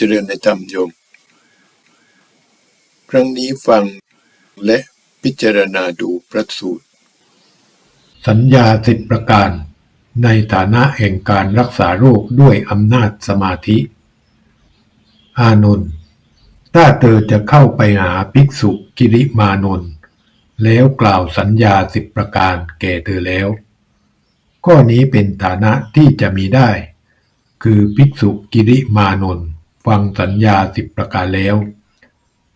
เจริญในธรรมโยม ครั้งนี้ฟังและพิจารณาดูพระสูตร สัญญาสิบประการ ในฐานะแห่งการรักษาโรคด้วยอำนาจสมาธิ อานนท์ถ้าเธอจะเข้าไปหาภิกษุกิริมานนท์แล้วกล่าวสัญญาสิบประการแก่เธอแล้ว ข้อนี้เป็นฐานะที่จะมีได้ คือภิกษุกิริมานนท์ ฟังสัญญาสิบประการแล้ว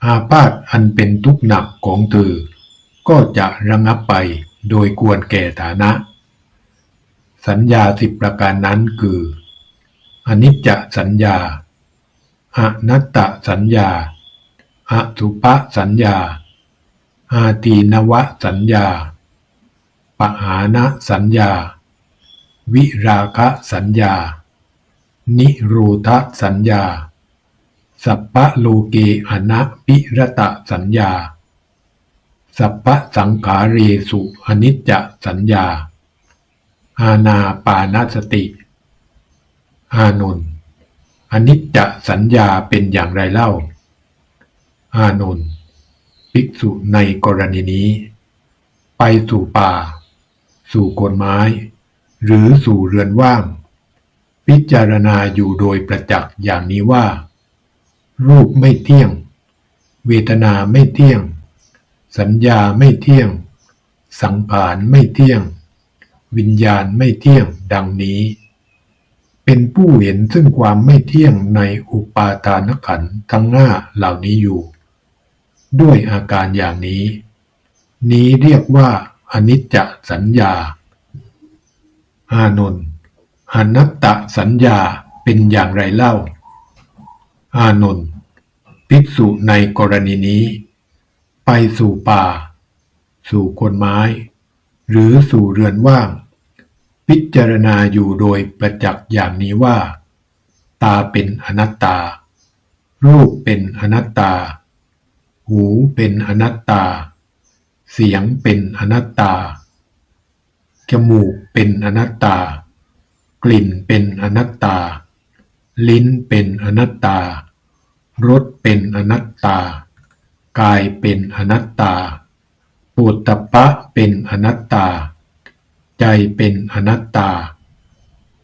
อาพาธอันเป็นทุกข์หนักของเธอ ก็จะระงับไปโดยควรแก่ฐานะ สัญญาสิบประการนั้นคือ อนิจจสัญญา อนัตตสัญญา อสุภสัญญา อาตีนวสัญญา ปหานะสัญญา วิราคะสัญญา นิโรธสัญญา สัพพะโลเกอนะปิรตสัญญา สัพพะสังขาเรสุอนิจจสัญญา อาณาปานสติ อานนท์อนิจจสัญญาเป็นอย่างไรเล่า อานนท์ภิกษุในกรณีนี้ ไปสู่ป่า สู่โคนไม้ หรือสู่เรือนว่าง พิจารณาอยู่โดยประจักษ์อย่างนี้ว่า รูปไม่เที่ยง เวทนาไม่เที่ยง สัญญาไม่เที่ยง สังขารไม่เที่ยง วิญญาณไม่เที่ยงดังนี้ เป็นผู้เห็นซึ่งความไม่เที่ยงในอุปาทานขันทั้งห้าเหล่านี้อยู่ ด้วยอาการอย่างนี้ นี้เรียกว่าอนิจจสัญญา อานนท์อนัตตสัญญาเป็นอย่างไรเล่า อานนท์ ภิกษุในกรณีนี้ ไปสู่ป่า สู่คนไม้ หรือสู่เรือนว่าง พิจารณาอยู่โดยประจักษ์อย่างนี้ว่า ตาเป็นอนัตตา รูปเป็นอนัตตา หูเป็นอนัตตา เสียงเป็นอนัตตา จมูกเป็นอนัตตา กลิ่นเป็นอนัตตา ลิ้นเป็นอนัตตา รสเป็นอนัตตา กายเป็นอนัตตา ปุตตะปะเป็นอนัตตา ใจเป็นอนัตตา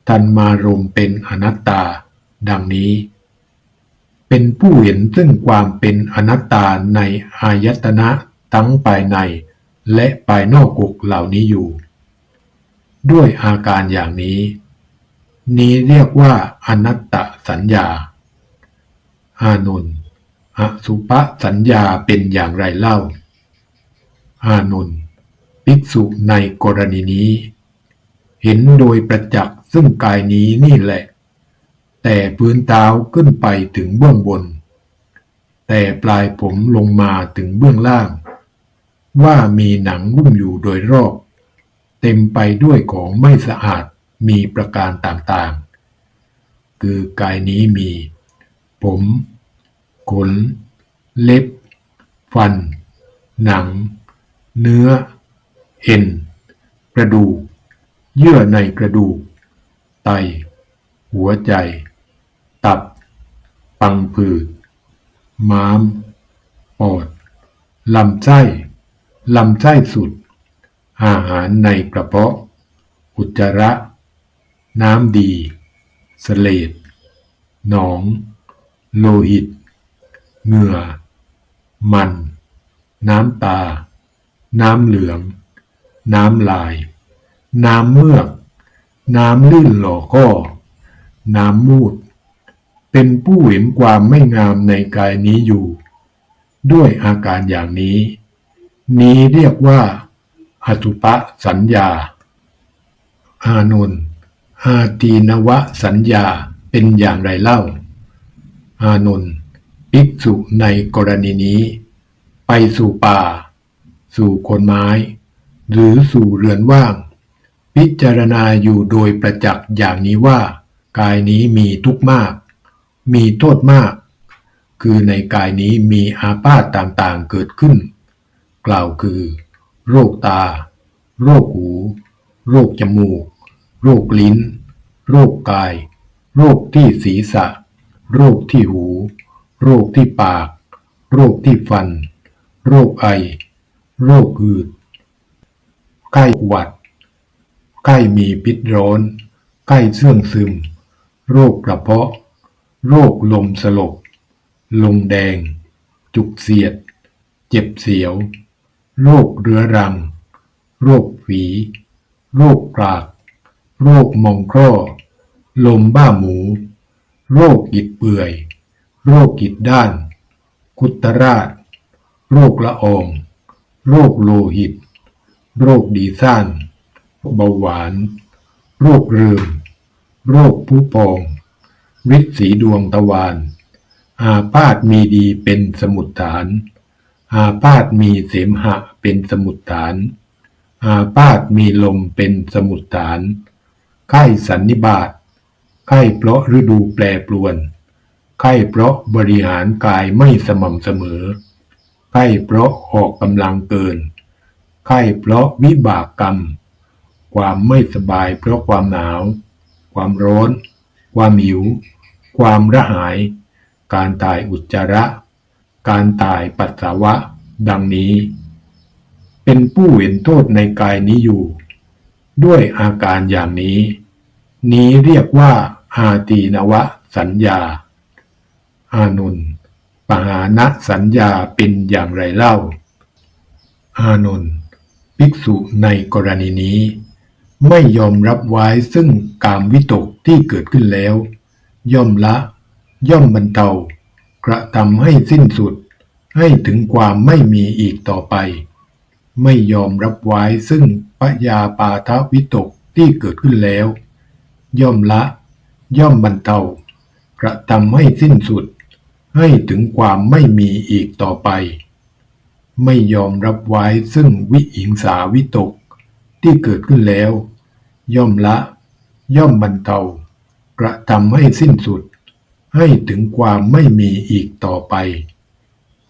ทันมารมเป็นอนัตตา ดังนี้ เป็นผู้เห็นซึ่งความเป็นอนัตตาในอายตนะทั้งภายใน และภายนอกกุกเหล่านี้อยู่ ด้วยอาการอย่างนี้ นี้เรียกว่าอนัตตสัญญา อานนท์อสุภสัญญาเป็นอย่างไรเล่า อานนท์ภิกษุในกรณีนี้ เห็นโดยประจักษ์ซึ่งกายนี้นี่แหละ แต่พื้นเท้าขึ้นไปถึงเบื้องบน แต่ปลายผมลงมาถึงเบื้องล่าง ว่ามีหนังหุ้มอยู่โดยรอบ เต็มไปด้วยของไม่สะอาดมีประการต่างๆ คือกายนี้มี ผมขนเล็บฟันหนังเนื้อเอ็นกระดูกเยื่อในกระดูกไต หัวใจ ตับ ปังผืด ม้าม ปอด ลำไส้ ลำไส้สุด อาหารในกระเพาะ อุจจาระ น้ำดีเสลดหนอง โลหิต เหงื่อ มัน น้ำตา น้ำเหลือง น้ำลาย น้ำเมือก น้ำลื่นหล่อข้อน้ำมูด เป็นผู้เห็นความไม่งามในกายนี้อยู่ ด้วยอาการอย่างนี้ นี้เรียกว่าอสุปะสัญญา อานนท์อาตีนวะสัญญาเป็นอย่างไรเล่า อานนท์ภิกษุในกรณีนี้ ไปสู่ป่า สู่คนไม้ หรือสู่เรือนว่าง พิจารณาอยู่โดยประจักษ์อย่างนี้ว่า กายนี้มีทุกข์มาก มีโทษมาก คือในกายนี้มีอาพาธต่างๆเกิดขึ้น กล่าวคือ โรคตา โรคหู โรคจมูก โรคลิ้น โรคกาย โรคที่ศีรษะ โรคที่หู โรคที่ปาก โรคที่ฟัน โรคไอ โรคหืด ไข้หวัด ไข้มีพิษร้อน ไข้เสื่องซึม โรคกระเพาะ โรคลมสลบ ลงแดง จุกเสียด เจ็บเสียว โรคเรื้อรัง โรคฝีโรคกราก โรคมองคร่อ ลมบ้าหมู โรคกิดเปื่อย โรคกิดด้าน กุตราช โรคละออง โรคโลหิต โรคดีซ่าน เบาหวาน โรคเรื้มโรคผู้พองฤทธิ์สีดวงตะวันอาพาธมีดีเป็นสมุดฐาน อาพาธมีเสมหะเป็นสมุดฐาน อาพาธมีลมเป็นสมุดฐาน ไข้สันนิบาต ไข้เพราะฤดูแปรปรวน ไข้เพราะบริหารกายไม่สม่ำเสมอ ไข้เพราะออกกำลังเกิน ไข้เพราะวิบากกรรม ความไม่สบายเพราะความหนาว ความร้อน ความหิว ความระหาย การถ่ายอุจจาระ การถ่ายปัสสาวะ ดังนี้ เป็นผู้เห็นโทษในกายนี้อยู่ ด้วยอาการอย่างนี้ นี้เรียกว่า อาตีนวสัญญา อานนท์ปหานะสัญญาเป็นอย่างไรเล่า อานนท์ภิกษุในกรณีนี้ ไม่ยอมรับไว้ซึ่งกามวิตกที่เกิดขึ้นแล้ว ย่อมละ ย่อมบรรเทากระทำให้สิ้นสุด ให้ถึงความไม่มีอีกต่อไป ไม่ยอมรับไว้ซึ่งปยาปาทวิตกที่เกิดขึ้นแล้ว ย่อมละ ย่อมบรรเทากระทำให้สิ้นสุด ให้ถึงความไม่มีอีกต่อไป ไม่ยอมรับไว้ซึ่งวิหิงสาวิตกที่เกิดขึ้นแล้ว ย่อมละ ย่อมบรรเทากระทำให้สิ้นสุด ให้ถึงความไม่มีอีกต่อไป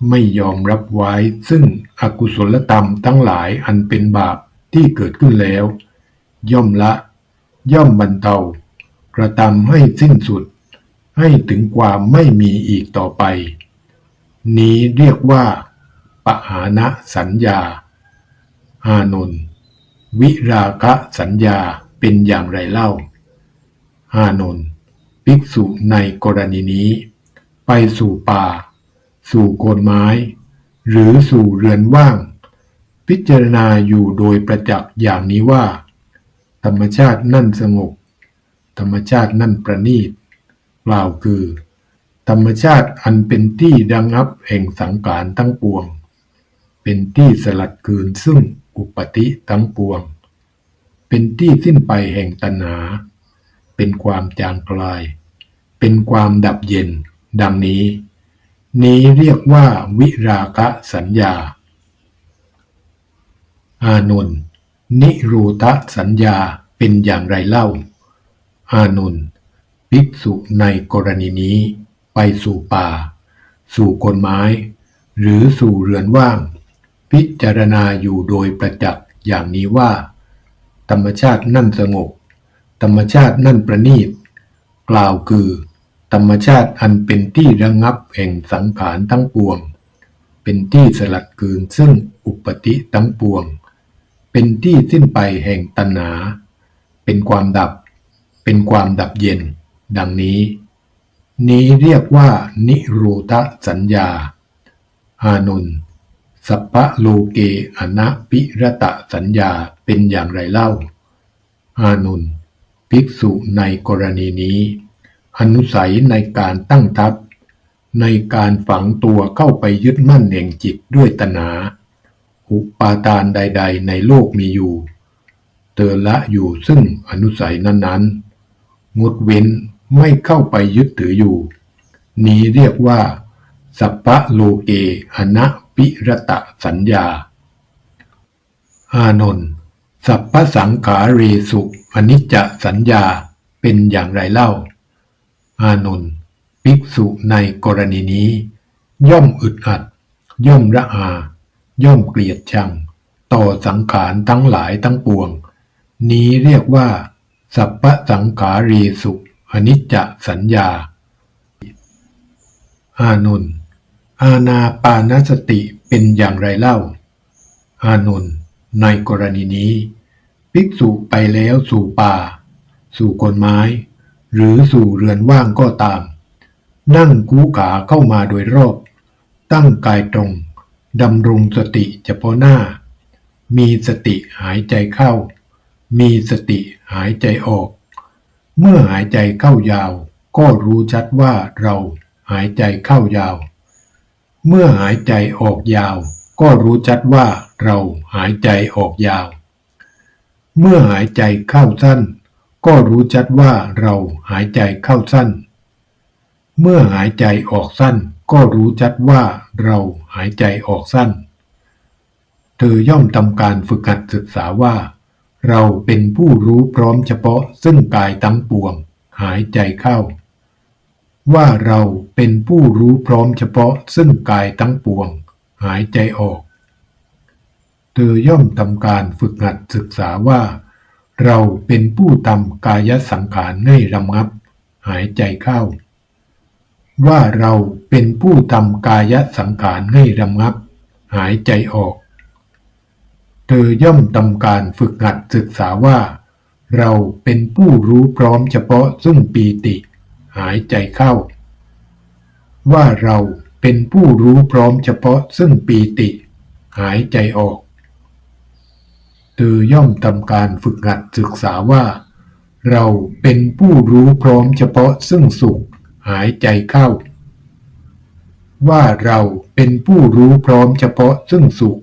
ไม่ยอมรับไว้ซึ่งอกุศลธรรมทั้งหลายอันเป็นบาปที่เกิดขึ้นแล้ว ย่อมละ ย่อมบรรเทา กระทำให้สิ้นสุด ให้ถึงความไม่มีอีกต่อไป นี้เรียกว่า ปหานะสัญญา อานนท์วิราคะสัญญาเป็นอย่างไรเล่า อานนท์ภิกษุในกรณีนี้ ไปสู่ป่า สู่โคนไม้ หรือสู่เรือนว่าง พิจารณาอยู่โดยประจักษ์อย่างนี้ว่า ธรรมชาตินั่นสงบ ธรรมชาตินั่นประณีตกล่าวคือ ธรรมชาติอันเป็นที่ดังับแห่งสังขารทั้งปวง เป็นที่สลัดคืนซึ่งอุปติทั้งปวง เป็นที่สิ้นไปแห่งตัณหา เป็นความจางคลาย เป็นความดับเย็น ดังนี้ นี้เรียกว่าวิราคะสัญญา อานนท์นิโรูทะสัญญาเป็นอย่างไรเล่า อานนท์ภิกษุในกรณีนี้ ไปสู่ป่า สู่คนไม้ หรือสู่เรือนว่าง พิจารณาอยู่โดยประจักษ์อย่างนี้ว่า ธรรมชาตินั่นสงบ ธรรมชาตินั่นประณีต กล่าวคือ ธรรมชาติอันเป็นที่ระงับแห่งสังขารทั้งปวง เป็นที่สลัดคืนซึ่งอุปติทั้งปวง เป็นที่สิ้นไปแห่งตัณหา เป็นความดับ เป็นความดับเย็น ดังนี้ นี้เรียกว่านิโรธสัญญา อานนสัพพะโลเกอนะปิรตะสัญญาเป็นอย่างไรเล่า อานนภิกษุในกรณีนี้ อนุสัยในการตั้งทัพ ในการฝังตัวเข้าไปยึดมั่นแห่งจิตด้วยตนา อุปาทานใด ๆ ในโลกมีอยู่เธอละอยู่ซึ่งอนุสัยนั้น ๆ งดเว้นไม่เข้าไปยึดถืออยู่ นี้เรียกว่า สัพพะโลเกอนะปิรตะสัญญา อานนท์สัพพสังขาเรสุอนิจจสัญญาเป็นอย่างไรเล่า อานนท์ภิกษุในกรณีนี้ ย่อมอึดอัด ย่อมระอา ย่อมเกลียดชัง ต่อสังขารทั้งหลายทั้งปวง นี้เรียกว่า สัพพสังขารีสุอนิจจสัญญา อานนท์อาณาปานสติเป็นอย่างไรเล่า อานนท์ในกรณีนี้ ภิกษุไปแล้วสู่ป่า สู่คนไม้ หรือสู่เรือนว่างก็ตาม นั่งคูขาเข้ามาโดยรอบ ตั้งกายตรงดำรงสติเฉพาะหน้า มีสติหายใจเข้า มีสติ หายใจออก เมื่อหายใจเข้ายาว ก็รู้ชัดว่าเราหายใจเข้ายาว เมื่อหายใจออกยาว ก็รู้ชัดว่าเราหายใจออกยาว เมื่อหายใจเข้าสั้น ก็รู้ชัดว่าเราหายใจเข้าสั้น เมื่อหายใจออกสั้น ก็รู้ชัดว่าเราหายใจออกสั้น เธอย่อมทำการฝึกหัดศึกษาว่า เราเป็นผู้รู้พร้อมเฉพาะซึ่งกายทั้งปวง หายใจเข้า ว่าเราเป็นผู้รู้พร้อมเฉพาะซึ่งกายทั้งปวง หายใจออก เธอย่อมทำการฝึกหัดศึกษาว่า เราเป็นผู้ทำกายสังขารให้ระงับ หายใจเข้า ว่าเราเป็นผู้ทำกายสังขารให้ระงับ หายใจออก เธอย่อมทำการฝึกหัดศึกษาว่า เราเป็นผู้รู้พร้อมเฉพาะซึ่งปีติ หายใจเข้า ว่าเราเป็นผู้รู้พร้อมเฉพาะซึ่งปีติ หายใจออก เธอย่อมทำการฝึกหัดศึกษาว่า เราเป็นผู้รู้พร้อมเฉพาะซึ่งสุข หายใจเข้า ว่าเราเป็นผู้รู้พร้อมเฉพาะซึ่งสุข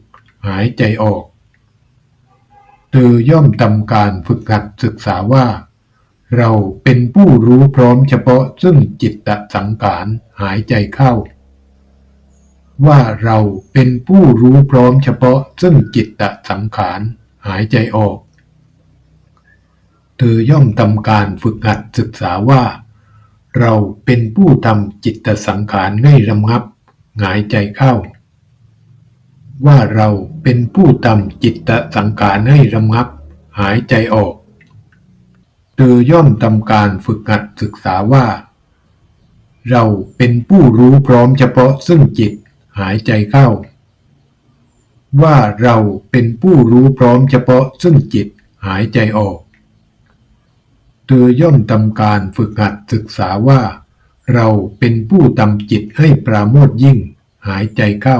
หายใจออก เธอย่อมทำการฝึกหัดศึกษาว่า เราเป็นผู้รู้พร้อมเฉพาะซึ่งจิตตสังขารหายใจเข้า ว่าเราเป็นผู้รู้พร้อมเฉพาะซึ่งจิตตสังขารหายใจออก เธอย่อมทำการฝึกหัดศึกษาว่า เราเป็นผู้ทำจิตตสังขารให้ระงับหายใจเข้า ว่าเราเป็นผู้ทำจิตตสังขารให้ระงับ หายใจออก เธอย่อมทำการฝึกหัดศึกษาว่า เราเป็นผู้รู้พร้อมเฉพาะซึ่งจิตหายใจเข้า ว่าเราเป็นผู้รู้พร้อมเฉพาะซึ่งจิตหายใจออก เธอย่อมทำการฝึกหัดศึกษาว่า เราเป็นผู้ทำจิตให้ปราโมทยิ่ง หายใจเข้า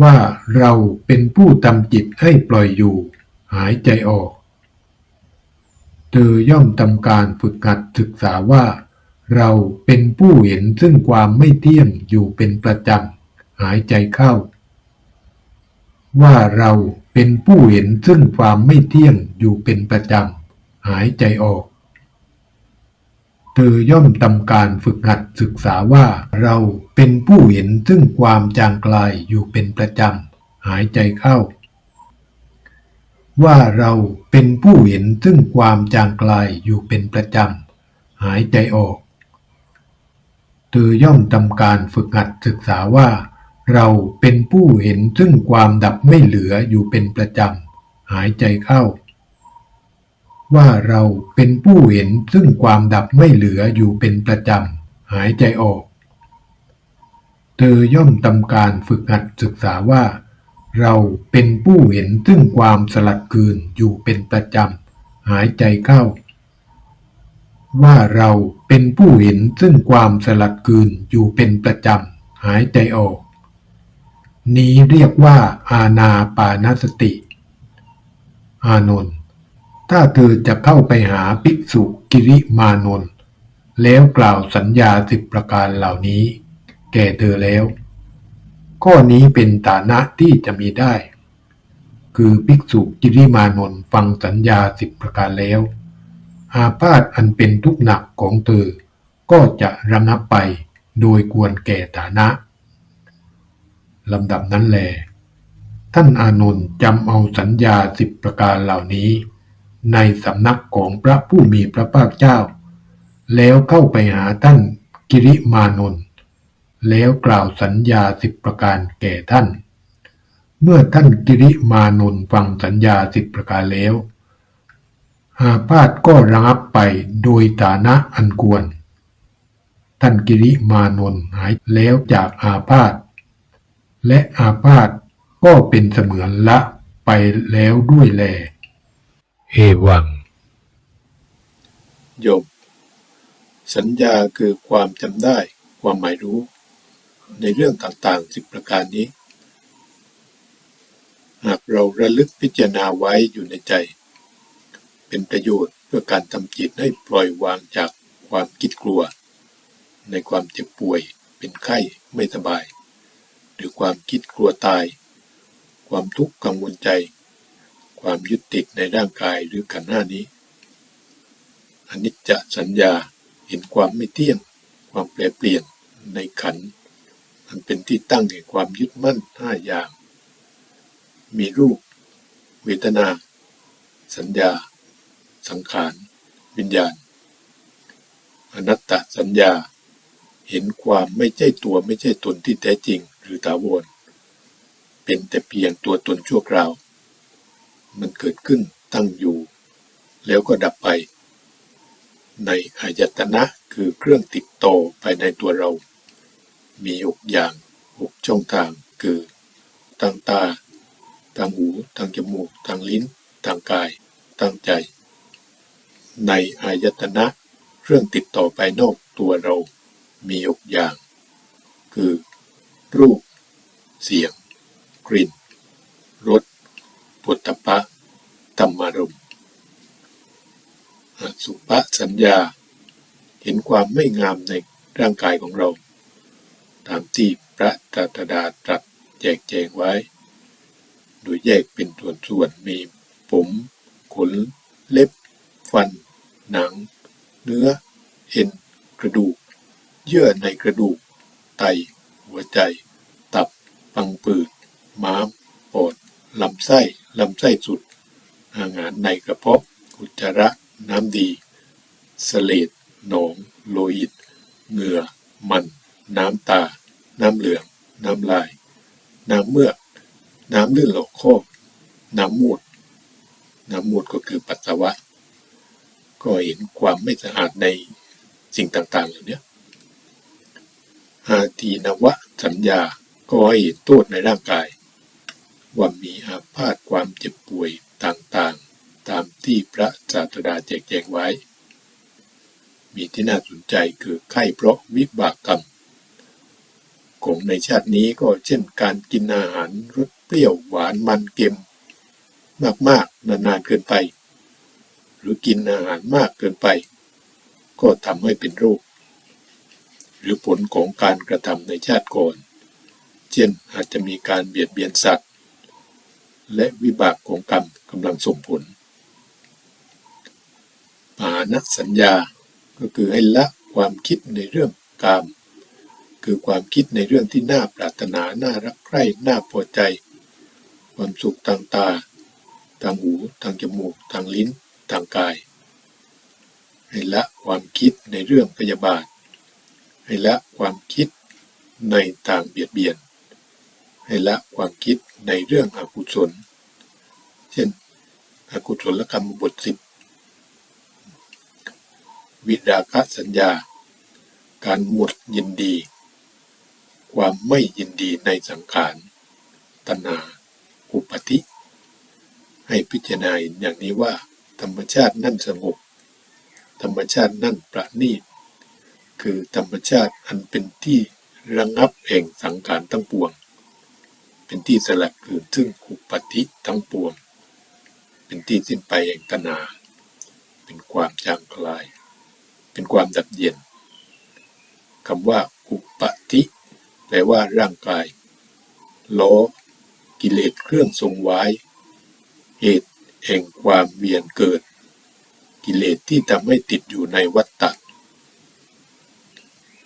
ว่าเราเป็นผู้ทำจิตให้ปล่อยอยู่ หายใจออก เธอย่อมทำการฝึกหัดศึกษาว่า เราเป็นผู้เห็นซึ่งความไม่เที่ยงอยู่เป็นประจำหายใจเข้า ว่าเราเป็นผู้เห็นซึ่งความไม่เที่ยงอยู่เป็นประจำหายใจออก เธอย่อมทำการฝึกหัดศึกษาว่าเรา เป็นผู้เห็นซึ่งความจางกลายอยู่เป็นประจำหายใจเข้า ว่าเราเป็นผู้เห็นซึ่งความจางกลายอยู่เป็นประจำหายใจออกเธอย่อมทำการฝึกหัดศึกษาว่า เราเป็นผู้เห็นซึ่งความดับไม่เหลืออยู่เป็นประจำหายใจเข้า ว่าเราเป็นผู้เห็นซึ่งความดับไม่เหลืออยู่เป็นประจำหายใจออก ธอย่อมทำการฝึกหัดศึกษาว่า เราเป็นผู้เห็นซึ่งความสลัดคืนอยู่เป็นประจำหายใจเข้า ว่าเราเป็นผู้เห็นซึ่งความสลัดคืนอยู่เป็นประจำหายใจออก นี้เรียกว่าอาณาปานสติ อานนท์ถ้าเธอจะเข้าไปหาภิกษุกิริมานนท์แล้วกล่าวสัญญาสิบประการเหล่านี้ แก่เธอแล้ว ข้อนี้เป็นฐานะที่จะมีได้ คือภิกษุกิริมานนท์ฟังสัญญาสิบประการแล้ว อาพาธอันเป็นทุกข์หนักของเธอ ก็จะระงับไปโดยควรแก่ฐานะลำดับนั้นแล ท่านอานนท์จำเอาสัญญาสิบประการเหล่านี้ ในสำนักของพระผู้มีพระภาคเจ้า แล้วเข้าไปหาท่านกิริมานนท์ แล้วกล่าวสัญญาสิบประการแก่ท่าน เมื่อท่านกิริมานนท์ฟังสัญญาสิบประการแล้ว อาพาธก็ระงับไปโดยฐานะอันควร ท่านกิริมานนท์หายแล้วจากอาพาธและอาพาธก็เป็นเสมือนละไปแล้วด้วยแล เอวังโยมสัญญาคือความจำได้ ความหมายรู้ ในเรื่องต่างๆสิบประการนี้ หากเราระลึกพิจารณาไว้อยู่ในใจ เป็นประโยชน์เพื่อการทำจิตให้ปล่อยวางจากความคิดกลัว ในความเจ็บป่วย เป็นไข้ไม่สบาย หรือความคิดกลัวตาย ความทุกข์กังวลใจ ความยึดติดในร่างกายหรือขันธ์ห้านี้อนิจจสัญญาเห็นความไม่เที่ยง ความแปรเปลี่ยนในขันธ์ อันเป็นที่ตั้งแห่งความยึดมั่นห้าอย่าง มีรูป เวทนา สัญญา สังขาร วิญญาณ อนัตตสัญญา เห็นความไม่ใช่ตัวไม่ใช่ตนที่แท้จริงหรือถาวร เป็นแต่เพียงตัวตนชั่วคราว มันเกิดขึ้นตั้งอยู่ แล้วก็ดับไป ในอายตนะคือเครื่องติดต่อภายในตัวเรา มีหกอย่างหกช่องทาง คือทางตา ทางหูทางจมูก ทางลิ้น ทางกาย ทางใจ ในอายตนะเครื่องติดต่อภายนอกตัวเรา มีหกอย่าง คือ รูป เสียง กลิ่น รสปุถตปะธรรมารมสุภสัญญา เห็นความไม่งามในร่างกายของเรา ตามที่พระตถาดาตรัสแจกแจงไว้ โดยแยกเป็นส่วนๆมีผม ขน เล็บ ฟัน หนัง เนื้อ เอ็น กระดูก เยื่อในกระดูก ไต หัวใจ ตับ ปังผืดม้าม ปอด ลำไส้ ลำไส้สุด อาหารในกระเพาะ อุจจาระ น้ำดี สเลดหนอง โลหิต เหงื่อ มัน น้ำตา น้ำเหลือง น้ำลาย น้ำเมือก น้ำเลื่นหลอกคอกน้ำมูด น้ำมูดก็คือปัสสาวะ ก็เห็นความไม่สะอาดในสิ่งต่างๆเหล่านี้อาทีนวะสัญญาก็ให้เห็นโทษในร่างกาย ว่ามีอาพาธความเจ็บป่วยต่างๆ ตามที่พระศาสดาแจกแจงไว้ มีที่น่าสนใจคือไข้เพราะวิบากกรรม ของในชาตินี้ก็เช่นการกินอาหารรสเปรี้ยวหวานมันเค็ม มากๆ นานๆเกินไป หรือกินอาหารมากเกินไป ก็ทำให้เป็นโรคหรือผลของการกระทำในชาติก่อน เช่นอาจจะมีการเบียดเบียนสัตว์ และวิบากของกรรมกำลังส่งผลปานักสัญญาก็คือให้ละความคิดในเรื่องกาม คือความคิดในเรื่องที่น่าปรารถนา น่ารักใคร่ น่าพอใจ ความสุขทางตา ทางหู ทางจมูก ทางลิ้น ทางกาย ให้ละความคิดในเรื่องพยาบาท ให้ละความคิดในทางเบียดเบียน ให้ละความคิดในเรื่องอกุศล เช่น อกุศลกรรมบทสิบวิราคะสัญญา การหมดยินดี ความไม่ยินดีในสังขารตัณหาอุปธิ ให้พิจารณาอย่างนี้ว่า ธรรมชาตินั่นสงบ ธรรมชาตินั่นประณีต คือธรรมชาติอันเป็นที่ระงับแห่งสังขารทั้งปวง เป็นที่สลัดคืนซึ่งอุปธิทั้งปวง เป็นที่สิ้นไปแห่งตนา เป็นความจางคลาย เป็นความดับเย็นคำว่าอุปธิ แปลว่าร่างกายล้อกิเลสเครื่องทรงไว้ เหตุแห่งความเวียนเกิด กิเลสที่ทำให้ติดอยู่ในวัฏฏะ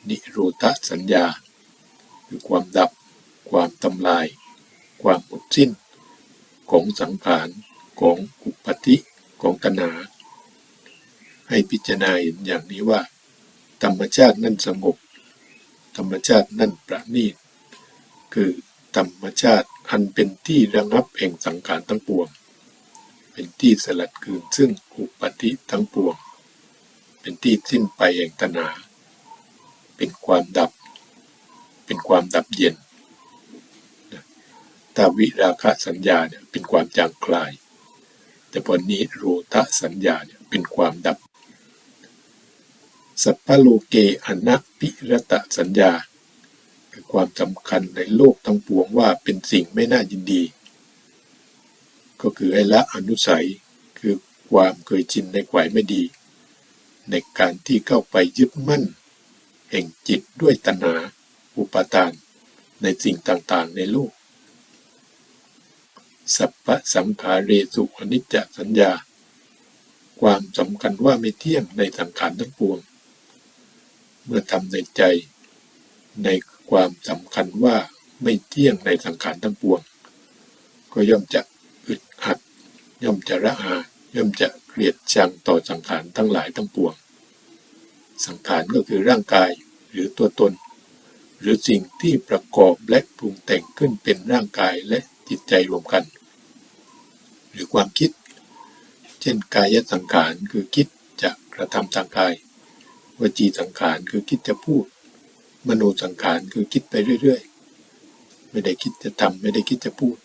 นิโรธสัญญา คือความดับ ความทำลาย ความหมดสิ้น ของสังขารของอุปาทิของตัณหาให้พิจารณาเห็นอย่างนี้ว่า ธรรมชาตินั่นสงบ ธรรมชาตินั่นประณีตคือธรรมชาติอันเป็นที่ระงับแห่งสังขารทั้งปวง เป็นที่สลัดคืนซึ่งอุปาทิทั้งปวง เป็นที่สิ้นไปแห่งตัณหาเป็นความดับ เป็นความดับเย็นนะถ้าวิราคะสัญญาเนี่ยเป็นความจางคลาย แต่พอนี้โรทะสัญญาเนี่ยเป็นความดับ สัพพโลเกอนัปิรตะสัญญาคือความสำคัญในโลกทั้งปวงว่าเป็นสิ่งไม่น่ายินดี ก็คือไอ้ละอนุสัยคือความเคยชินในฝ่ายไม่ดี ในการที่เข้าไปยึดมั่น แห่งจิตด้วยตัณหาอุปาทาน ในสิ่งต่างๆในโลก สัพพสังขาเรสุอนิจจสัญญา ความสำคัญว่าไม่เที่ยงในสังขารทั้งปวง เมื่อทำในใจ ในความสำคัญว่าไม่เที่ยงในสังขารทั้งปวง ก็ย่อมจะอึดอัด ย่อมจะระอาย่อมจะเกลียดชังต่อสังขารทั้งหลายทั้งปวง สังขารก็คือร่างกายหรือตัวตน หรือสิ่งที่ประกอบและปรุงแต่งขึ้นเป็นร่างกายและจิตใจรวมกัน หรือความคิด เช่นกายสังขารคือคิดจะกระทำทางกาย วจีสังขารคือคิดจะพูด มโนสังขารคือคิดไปเรื่อยๆ ไม่ได้คิดจะทำไม่ได้คิดจะพูด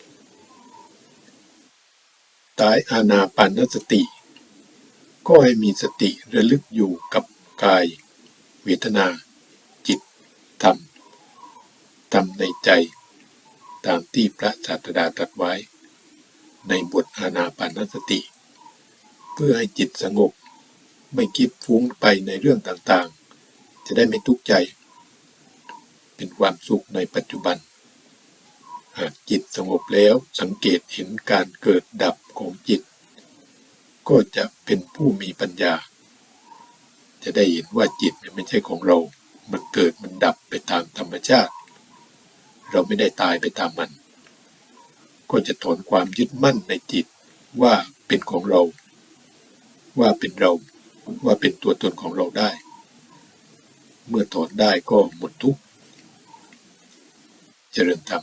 ตายอาณาปานสติ ก็ให้มีสติระลึกอยู่กับกาย เวทนา จิตธรรมธรรมในใจ ตามที่พระศาสดาตรัสไว้ ในบทอาณาปานสติ เพื่อให้จิตสงบ ไม่คิดฟุ้งไปในเรื่องต่างๆ จะได้ไม่ทุกข์ใจ เป็นความสุขในปัจจุบัน หากจิตสงบแล้วสังเกตเห็นการเกิดดับของจิต ก็จะเป็นผู้มีปัญญา จะได้เห็นว่าจิตเนี่ยไม่ใช่ของเรา มันเกิดมันดับไปตามธรรมชาติ เราไม่ได้ตายไปตามมัน ก็จะถอนความยึดมั่นในจิตว่าเป็นของเรา ว่าเป็นเรา ว่าเป็นตัวตนของเราได้ เมื่อถอนได้ก็หมดทุกข์เจริญธรรม